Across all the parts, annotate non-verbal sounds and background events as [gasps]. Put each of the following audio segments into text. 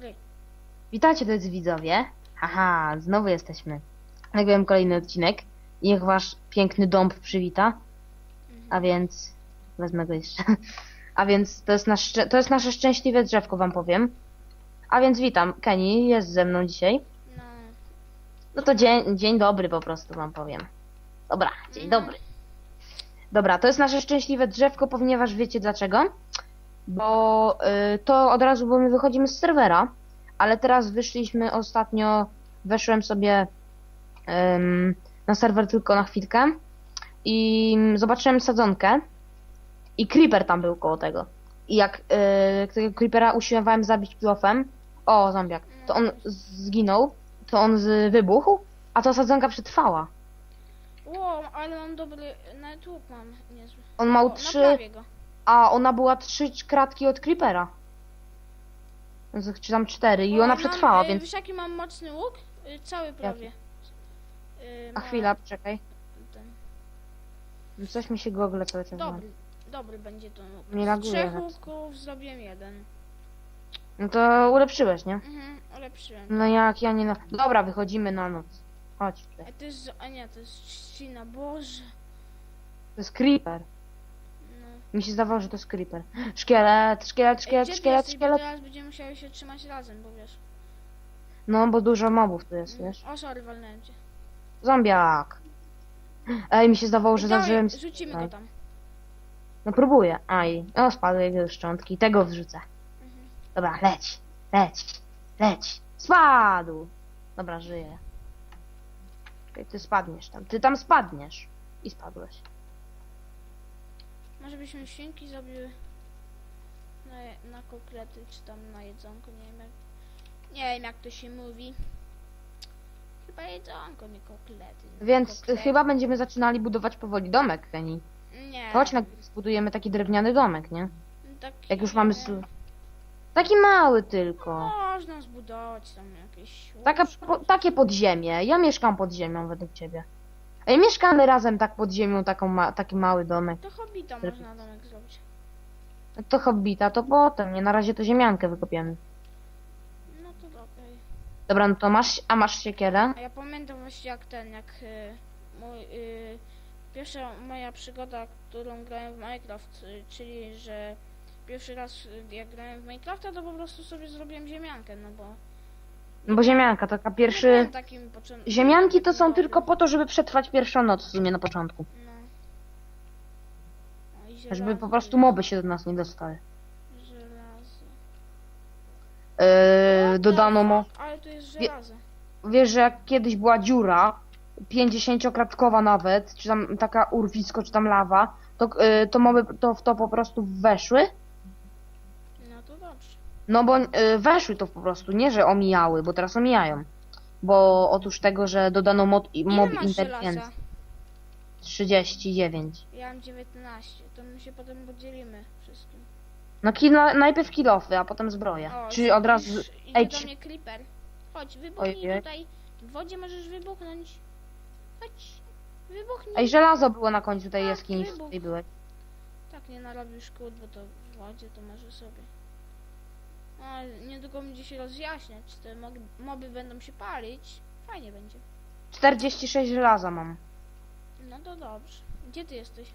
Ry. Witajcie drodzy widzowie. Haha, znowu jesteśmy. Nagrałem kolejny odcinek. Niech wasz piękny dąb przywita. A więc... Wezmę go jeszcze. [laughs] A więc to jest, nasz, to jest nasze szczęśliwe drzewko, wam powiem. A więc witam. Kenny jest ze mną dzisiaj. No. No to dzień, dzień dobry po prostu wam powiem. Dobra, dzień dobry. Dobra, to jest nasze szczęśliwe drzewko, ponieważ wiecie dlaczego? Bo y, to od razu, bo my wychodzimy z serwera, ale teraz wyszliśmy ostatnio, weszłem sobie na serwer tylko na chwilkę i zobaczyłem sadzonkę i creeper tam był koło tego. I jak y, tego creepera usiłowałem zabić kilofem, o zombiak, to on zginął, to on wybuchł, a ta sadzonka przetrwała. Wow, ale mam dobry network mam niezły. On miał O, trzy. A ona była trzy kratki od creepera. Czy tam cztery i ona mam, przetrwała, y, więc... Wiesz jaki mam mocny łuk? Y, cały prawie. Y, A chwila, poczekaj. ten- Coś mi się gogle ma. Dobry, dobry będzie ten łuk. Nie Z laguje trzech tak. łuków zrobiłem jeden. No to ulepszyłeś, nie? Mhm, ulepszyłem. No jak ja nie no. Dobra, wychodzimy na noc. Chodź tutaj. A to jest, a nie, to jest trzcina, boże. To jest creeper. Mi się zdawało, że to jest creeper. Szkielet, szkielet, Ej, szkielet, gdzie ty szkielet, jesteś? Bo szkielet. teraz będziemy musiały się trzymać razem, bo wiesz. No, bo dużo mobów tu jest, wiesz. O, sorry, walnąłem cię. Zombiak. Ej, mi się zdawało, że Dawaj, zażyłem... Rzucimy go tam. No próbuję. Aj. O, spadły jego szczątki. Tego wrzucę. Mhm. Dobra, leć, leć, leć. Spadł. Dobra, żyję. Ty spadniesz tam. Ty tam spadniesz. I spadłeś. Może byśmy świnki zrobiły na, na czy tam na jedzonko, nie wiem jak, nie wiem jak to się mówi. Chyba jedzonko, nie kotlety. nie Więc y, chyba będziemy zaczynali budować powoli domek, Kenny. Nie. Chodź, na zbudujemy taki drewniany domek, nie? Taki, Jak już mamy... sl-. Taki mały tylko. Można zbudować tam jakieś Taka, po, takie podziemie. Ja mieszkam pod ziemią według ciebie. Ej, mieszkamy razem tak pod ziemią, taką ma, taki mały domek. To hobbita można domek zrobić. To hobbita, to potem, nie? Na razie to ziemiankę wykopiemy. No to okej. Dobra, no to masz, a masz siekierę? A ja pamiętam właśnie jak ten, jak y, mój, y, pierwsza moja przygoda, którą grałem w Minecraft, y, czyli że pierwszy raz y, jak grałem w Minecrafta, to po prostu sobie zrobiłem ziemiankę, no bo No bo ziemianka, taka pierwszy... byłem takim począ- Ziemianki to są tylko po to, żeby przetrwać pierwszą noc w sumie na początku. No. No i Żeby żelazo po prostu moby się do nas nie dostały. Żelazo. Yy, dodano mo... Ale tu jest żelazo. Wiesz, że jak kiedyś była dziura, 50-kratkowa nawet, czy tam taka urwisko, czy tam lawa, to, yy, to moby to w to po prostu weszły. No bo yy, weszły to po prostu, nie że omijały, bo teraz omijają. Bo otóż tego, że dodano mod, mob masz inteligencji. żelaza? 39. Ja mam 19, to my się potem podzielimy wszystkim. No kilo, najpierw kilofy, a potem zbroję. O, Czy od razu... widzisz, Idzie Ej, do czy- mnie creeper. Chodź, wybuchnij Ojej. tutaj. W wodzie możesz wybuchnąć. Chodź, wybuchnij. Ej, żelazo było na końcu tej Tak, jaskini, w wybuch. której byłeś. Tak, nie narobił szkód, bo to w wodzie to może sobie. A niedługo będzie się rozjaśniać, czy te mob- moby będą się palić. Fajnie będzie. 46 żelaza mam. No to dobrze. Gdzie ty jesteś?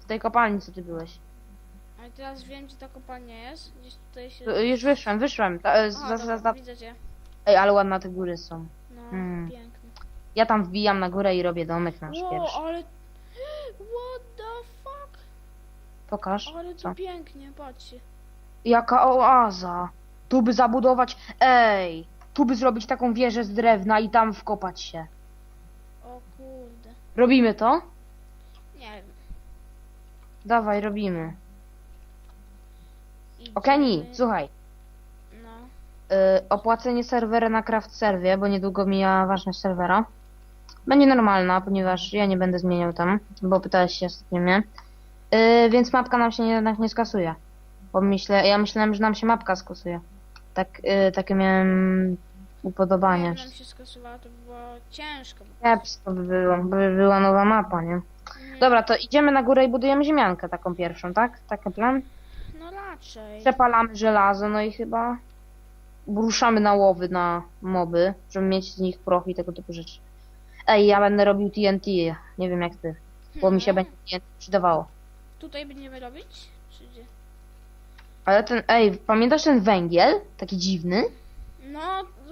W tej kopalni, co ty byłeś. A teraz wiem, gdzie ta kopalnia jest. Gdzieś tutaj się... Y, Już wyszłem, wyszłem. Ta, A, za, za, za... widzę cię. Ej, ale ładne te góry są. No, Hmm. pięknie. Ja tam wbijam na górę i robię domek nasz Wow, pierwszy. ale... [gasps] What the fuck? Pokaż. Ale to Co? pięknie, patrzcie. Jaka oaza. Tu by zabudować... Ej! Tu by zrobić taką wieżę z drewna i tam wkopać się. O kurde. Robimy to? Nie wiem. Dawaj, robimy. Idziemy... Okej, słuchaj. No. Y, opłacenie serwera na craft serwie, bo niedługo mija ważność serwera. Będzie normalna, ponieważ ja nie będę zmieniał tam, bo pytałeś się ostatnio mnie. Y, więc mapka nam się jednak nie skasuje. Bo myślę, ja myślałem, że nam się mapka skasuje. Tak, y, takie miałem upodobanie. Jak nam się skasowała, to by było ciężko. Kiepsko by było, by była nowa mapa, nie? Dobra, to idziemy na górę i budujemy ziemiankę taką pierwszą, tak? Taki plan? No raczej. Przepalamy żelazo, no i chyba... ruszamy na łowy na moby, żeby mieć z nich proch i tego typu rzeczy. Ej, ja będę robił TNT, nie wiem jak ty, bo mi się No, będzie TNT przydawało. Tutaj będziemy robić? Czy gdzie? Ale ten, ej, pamiętasz ten węgiel? Taki dziwny? No,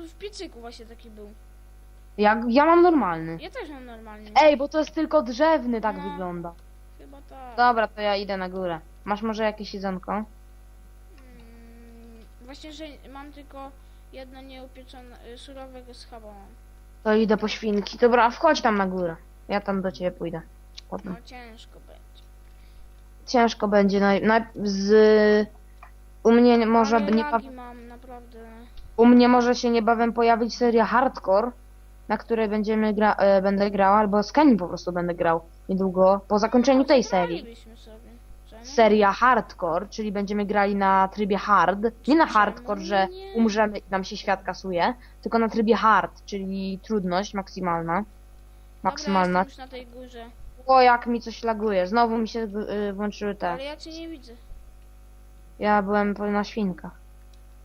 w piecyku właśnie taki był. Jak, ja mam normalny. Ja też mam normalnie. Ej, bo to jest tylko drzewny, tak No. wygląda. Chyba tak. Dobra, to ja idę na górę. Masz może jakieś jedzonko? Mm, właśnie, że mam tylko jedno nieupieczone, y, surowego schaba mam. To idę po świnki. Dobra, wchodź tam na górę. Ja tam do ciebie pójdę. Potem. No ciężko będzie. Ciężko będzie. Na, na, z... U mnie może Ale nie lagi mam, naprawdę. U mnie może się niebawem pojawić seria Hardcore, na której będziemy gra, e, będę grał, albo z Kenny po prostu będę grał niedługo, po zakończeniu tej serii. Sobie. Seria Hardcore, czyli będziemy grali na trybie hard. Nie na hardcore, że umrzemy i nam się świat kasuje, tylko na trybie hard, czyli trudność maksymalna. Maksymalna. Dobra, jestem już na tej górze. O, jak mi coś laguje. Znowu mi się y, włączyły te. Ale ja cię nie widzę. Ja byłem na świnkach.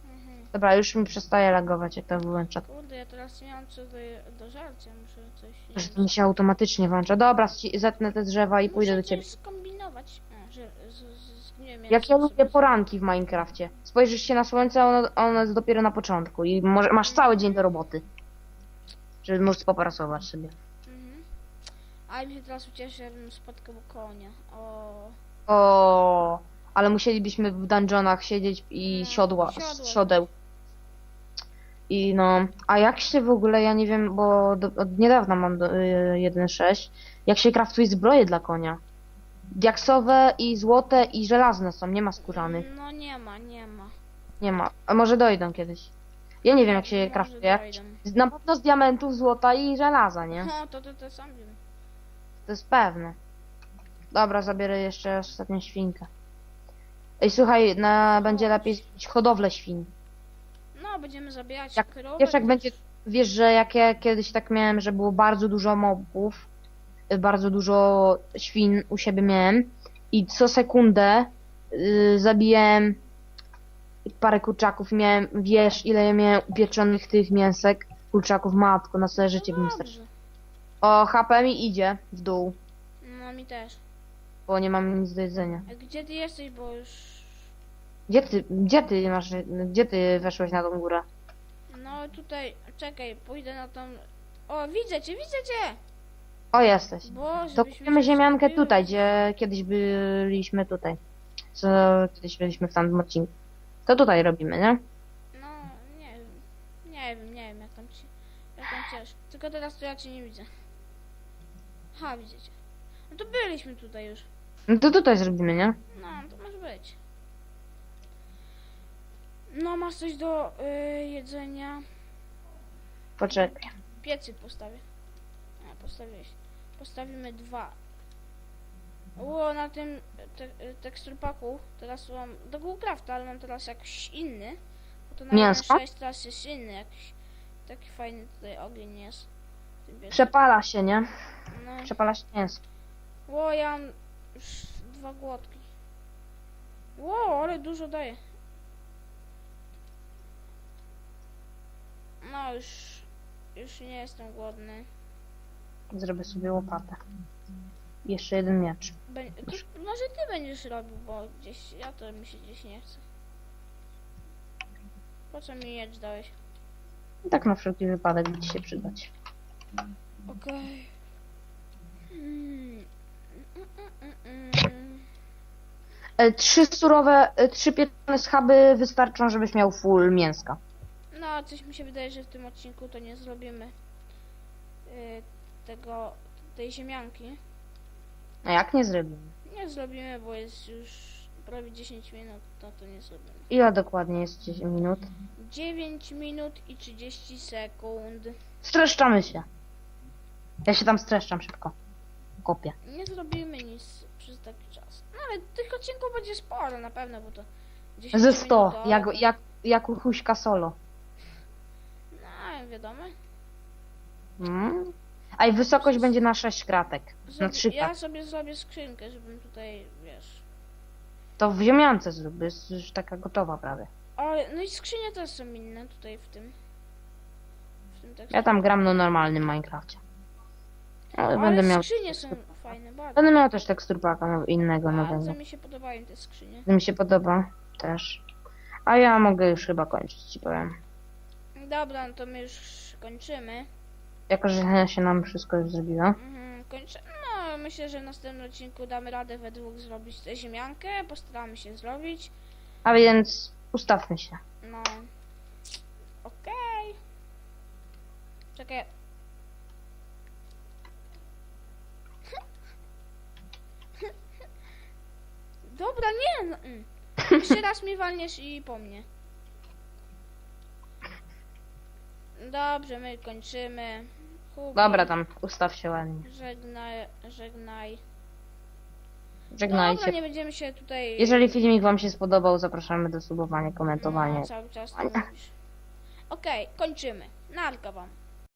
Mhm. Dobra, już mi przestaje lagować, jak to wyłącza. Kurde, ja teraz nie mam co do, do żarcia. Muszę coś... Że to mi się automatycznie włącza. Dobra, zetnę te drzewa i pójdę Muszę do ciebie. skombinować. A, że z, z, zgniłem Jak ja lubię poranki w Minecrafcie. Spojrzysz się na słońce, ono, ono jest dopiero na początku i może, masz cały dzień do roboty. Żeby móc popracować sobie. Mhm. Ale mi się teraz ucieszy, jakbym spotkał konia. O, O, ale musielibyśmy w dungeonach siedzieć i No, siodła, siodła. siodeł. I no, a jak się w ogóle, ja nie wiem, bo do, od niedawna mam do, y, 1.6, jak się kraftuje zbroje dla konia? Diaksowe i złote i żelazne są, nie ma skórzanych. No nie ma, nie ma. Nie ma. A może dojdą kiedyś. Ja nie wiem jak się je Może kraftuje. dojdą. Na pewno z diamentów, złota i żelaza, nie? No, to to, to sam wiem. To jest pewne. Dobra, zabiorę jeszcze ostatnią świnkę. Ej, słuchaj, na, będzie lepiej zrobić hodowlę świn. No, będziemy zabijać Jak- krowę. Wiesz, jak będzie, wiesz, że jak ja kiedyś tak miałem, że było bardzo dużo mobów, y, bardzo dużo świn u siebie miałem i co sekundę y, zabijałem parę kurczaków i miałem, wiesz, ile ja miałem upieczonych tych mięsek, kurczaków, matko, na całe życie bym no starczył. dobrze. O, HP mi idzie w dół, No, mi też. Bo nie mam nic do jedzenia. A gdzie ty jesteś, bo już... Gdzie ty, gdzie ty masz, gdzie ty weszłeś na tą górę? No, tutaj, czekaj, pójdę na tą... O, widzę cię, widzę cię! O, jesteś. Boże, To kupimy ziemiankę tutaj, gdzie kiedyś byliśmy tutaj. Co kiedyś byliśmy w tamtym odcinku. To tutaj robimy, nie? No, nie wiem. Nie wiem, nie wiem, jak tam ci... Jak tam. Tylko teraz to ja cię nie widzę. Ha, widzicie. No to byliśmy tutaj już. No to tutaj zrobimy, nie? No, to może być. No, masz coś do y, jedzenia. Poczekaj. Piecy postawię. A, postawiłeś. Postawimy dwa. Ło, na tym te, teksturpaku teraz mam do Googlecrafta, ale mam teraz jakiś inny. Bo to na Mięsko? 1.6 teraz jest inny jakiś. Taki fajny tutaj ogień jest. Przepala się, nie? No. Przepala się mięso. Ło, ja mam już dwa głodki. Ło, ale dużo daje. No już, już nie jestem głodny. Zrobię sobie łopatę. Jeszcze jeden miecz. Może ty będziesz robił, bo gdzieś, ja to mi się gdzieś nie chce. Po co mi miecz dałeś? Tak na wszelki wypadek będzie się przydać. Okej. Mm. Mm, mm, mm, mm. E, trzy surowe, e, trzy pieczone schaby wystarczą, żebyś miał full mięska. No, coś mi się wydaje, że w tym odcinku to nie zrobimy y, tego, tej ziemianki. A jak nie zrobimy? Nie zrobimy, bo jest już prawie 10 minut, to to nie zrobimy. Ile dokładnie jest 10 minut? 9 minut i 30 sekund. Streszczamy się. Ja się tam streszczam szybko. Kopię. Nie zrobimy nic przez taki czas. No ale tych odcinków będzie sporo na pewno, bo to 10 Ze 100, minut, jak, jak, jak u Huśka solo. No, wiadomo. Mm. A i wysokość będzie na 6 kratek. Na Zrobi- 3 ja kratek. sobie zrobię skrzynkę, żebym tutaj, wiesz... To w ziemiance zrób, jest już taka gotowa prawie. Ale, no i skrzynie też są inne tutaj w tym. W tym tekście. Ja tam gram na normalnym Minecrafcie. Ale, Ale będę miał. skrzynie są fajne, bardzo. Będę miał też teksturpaka no- innego Bardzo nowego. mi się podobają te skrzynie. To mi się podoba też. A ja mogę już chyba kończyć, ci powiem. Dobra, no to my już kończymy. Jako, że się nam wszystko już zrobiło. Mhm, kończę. No, myślę, że w następnym odcinku damy radę we dwóch zrobić tę ziemiankę. Postaramy się zrobić. A więc ustawmy się. No. Okej. Czekaj. Dobra, nie. No. mm. [laughs] Jeszcze raz mi walniesz i po mnie. Dobrze, my kończymy. Hubi, Dobra, tam ustaw się ładnie. Żegnaj, żegnaj. Dobra, Żegnajcie. nie będziemy się tutaj... Jeżeli filmik wam się spodobał, zapraszamy do subowania, komentowania. No, cały czas to mówisz. Okej, kończymy. Narka wam.